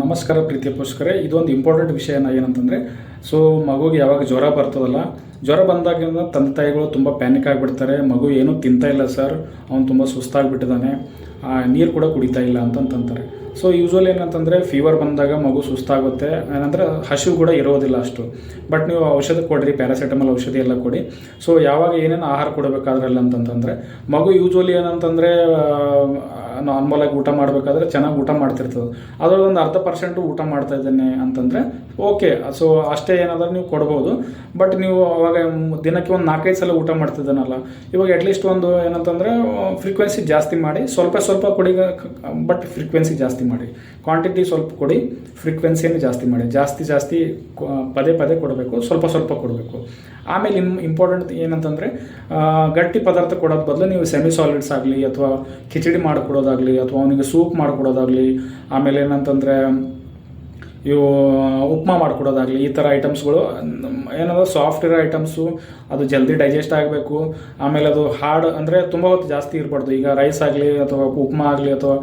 ನಮಸ್ಕಾರ ಪ್ರೀತಿಯ ಪೋಷಕರೇ ಇದೊಂದು ಇಂಪಾರ್ಟೆಂಟ್ ವಿಷಯ ಏನಂತಂದರೆ ಸೊ ಮಗುಗೆ ಯಾವಾಗ ಜ್ವರ ಬರ್ತದಲ್ಲ, ಜ್ವರ ಬಂದಾಗಿಂದ ತಂದೆ ತಾಯಿಗಳು ತುಂಬ ಪ್ಯಾನಿಕ್ ಆಗಿಬಿಡ್ತಾರೆ, ಮಗು ಏನೂ ತಿಂತಾ ಇಲ್ಲ ಸರ್ ಅವನು ತುಂಬ ಸುಸ್ತಾಗಿಬಿಟ್ಟಿದ್ದಾನೆ ನೀರು ಕೂಡ ಕುಡಿತಾ ಇಲ್ಲ ಅಂತಂತಂತಾರೆ. ಸೊ ಯೂಶ್ವಲಿ ಏನಂತಂದರೆ ಫೀವರ್ ಬಂದಾಗ ಮಗು ಸುಸ್ತಾಗುತ್ತೆ, ಏನಂದ್ರೆ ಹಸಿವು ಕೂಡ ಇರೋದಿಲ್ಲ ಅಷ್ಟು. ಬಟ್ ನೀವು ಔಷಧ ಕೊಡ್ರಿ ಪ್ಯಾರಾಸಿಟಮಲ್ ಔಷಧಿ ಎಲ್ಲ ಕೊಡಿ. ಸೊ ಯಾವಾಗ ಏನೇನು ಆಹಾರ ಕೊಡಬೇಕಾದ್ರಲ್ಲ ಅಂತಂತಂದರೆ, ಮಗು ಯೂಶ್ವಲಿ ಏನಂತಂದರೆ ನಾರ್ಮಲ್ ಆಗಿ ಊಟ ಮಾಡಬೇಕಾದ್ರೆ ಚೆನ್ನಾಗಿ ಊಟ ಮಾಡ್ತಿರ್ತದೆ. ಅದರಲ್ಲಿ ಒಂದು ಅರ್ಧ ಪರ್ಸೆಂಟು ಊಟ ಮಾಡ್ತಾ ಇದ್ದೇನೆ ಅಂತಂದರೆ ಓಕೆ ಸೊ ಅಷ್ಟೇ ಏನಾದರೂ ನೀವು ಕೊಡ್ಬೋದು. ಬಟ್ ನೀವು ಅವಾಗ ದಿನಕ್ಕೆ ಒಂದು ನಾಲ್ಕೈದು ಸಲ ಊಟ ಮಾಡ್ತಿದ್ದಾನಲ್ಲ, ಇವಾಗ ಅಟ್ಲೀಸ್ಟ್ ಒಂದು ಏನಂತಂದರೆ ಫ್ರೀಕ್ವೆನ್ಸಿ ಜಾಸ್ತಿ ಮಾಡಿ, ಸ್ವಲ್ಪ ಸ್ವಲ್ಪ ಕೊಡಿ ಬಟ್ ಫ್ರೀಕ್ವೆನ್ಸಿ ಜಾಸ್ತಿ ಮಾಡಿ. ಕ್ವಾಂಟಿಟಿ ಸ್ವಲ್ಪ ಕೊಡಿ ಫ್ರೀಕ್ವೆನ್ಸಿಯನ್ನು ಜಾಸ್ತಿ ಮಾಡಿ. ಜಾಸ್ತಿ ಜಾಸ್ತಿ ಪದೇ ಪದೇ ಕೊಡಬೇಕು, ಸ್ವಲ್ಪ ಸ್ವಲ್ಪ ಕೊಡಬೇಕು. ಆಮೇಲೆ ಇನ್ ಇಂಪಾರ್ಟೆಂಟ್ ಏನಂತಂದರೆ ಗಟ್ಟಿ ಪದಾರ್ಥ ಕೊಡೋದು ಬದಲು ನೀವು ಸೆಮಿ ಸಾಲಿಡ್ಸ್ ಆಗಲಿ ಅಥವಾ ಖಿಚಡಿ ಮಾಡಿಕೊಡೋದಾಗಲಿ ಅಥವಾ ಅವನಿಗೆ ಸೂಪ್ ಮಾಡಿಕೊಡೋದಾಗಲಿ, ಆಮೇಲೆ ಏನಂತಂದರೆ, ಇವು, ಉಪ್ಮಾ ಮಾಡಿಕೊಡೋದಾಗಲಿ, ಈ ಥರ ಐಟಮ್ಸ್ಗಳು ಏನದ ಸಾಫ್ಟ್ ಇರೋ ಐಟಮ್ಸು ಅದು ಜಲ್ದಿ ಡೈಜೆಸ್ಟ್ ಆಗಬೇಕು. ಆಮೇಲೆ ಅದು ಹಾರ್ಡ್ ಅಂದರೆ ತುಂಬ ಹೊತ್ತು ಜಾಸ್ತಿ ಇರಬಾರ್ದು. ಈಗ ರೈಸ್ ಆಗಲಿ ಅಥವಾ ಉಪ್ಮಾ ಆಗಲಿ ಅಥವಾ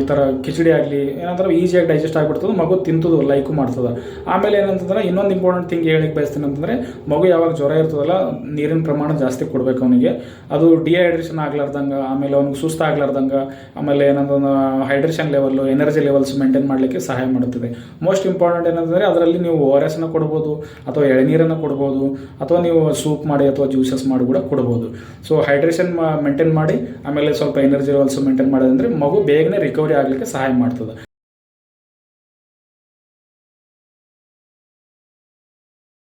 ಈ ಥರ ಕಿಚಡಿ ಆಗಲಿ ಏನಂದ್ರೆ ಈಸಿಯಾಗಿ ಡೈಜೆಸ್ಟ್ ಆಗಿಬಿಡ್ತದೆ, ಮಗು ತಿಂತದು ಲೈಕು ಮಾಡ್ತದೆ. ಆಮೇಲೆ ಏನಂತಂದ್ರೆ, ಇನ್ನೊಂದು ಇಂಪಾರ್ಟೆಂಟ್ ಥಿಂಗ್ ಹೇಳಕ್ಕೆ ಬಯಸ್ತೀನಿ ಅಂತಂದರೆ, ಮಗು ಯಾವಾಗ ಜ್ವರ ಇರ್ತದಲ್ಲ, ನೀರಿನ ಪ್ರಮಾಣ ಜಾಸ್ತಿ ಕೊಡಬೇಕು ಅವನಿಗೆ. ಅದು ಡಿಹೈಡ್ರೇಷನ್ ಆಗ್ಲಾರ್ದಂಗ, ಆಮೇಲೆ ಅವ್ನಿಗೆ ಸುಸ್ತು ಆಗ್ಲಾರ್ದಂಗ, ಆಮೇಲೆ ಏನಂದ್ರೆ hydration level energy levels maintain ಮಾಡಲಿಕ್ಕೆ ಸಹಾಯ ಮಾಡುತ್ತದೆ. ಮೋಸ್ಟ್ ಇಂಪಾರ್ಟೆಂಟ್ ಏನಂತಂದರೆ, ಅದರಲ್ಲಿ ನೀವು ಓ ಆರ್ ಎಸ್ನ ಕೊಡ್ಬೋದು, ಅಥವಾ ಎಳನೀರನ್ನು ಕೊಡ್ಬೋದು, ಅಥವಾ ನೀವು ಸೂಪ್ ಮಾಡಿ ಅಥವಾ ಜ್ಯೂಸಸ್ ಮಾಡಿ ಕೂಡ ಕೊಡ್ಬೋದು. ಸೊ ಹೈಡ್ರೇಷನ್ ಮೇಂಟೈನ್ ಮಾಡಿ, ಆಮೇಲೆ ಸ್ವಲ್ಪ ಎನರ್ಜಿ ಲೆವೆಲ್ಸ್ ಮೇಂಟೈನ್ ಮಾಡೋದಂದ್ರೆ, ಮಗು ರಿಕವರಿ ಆಗಲಿಕ್ಕೆ ಸಹಾಯ ಮಾಡ್ತದೆ.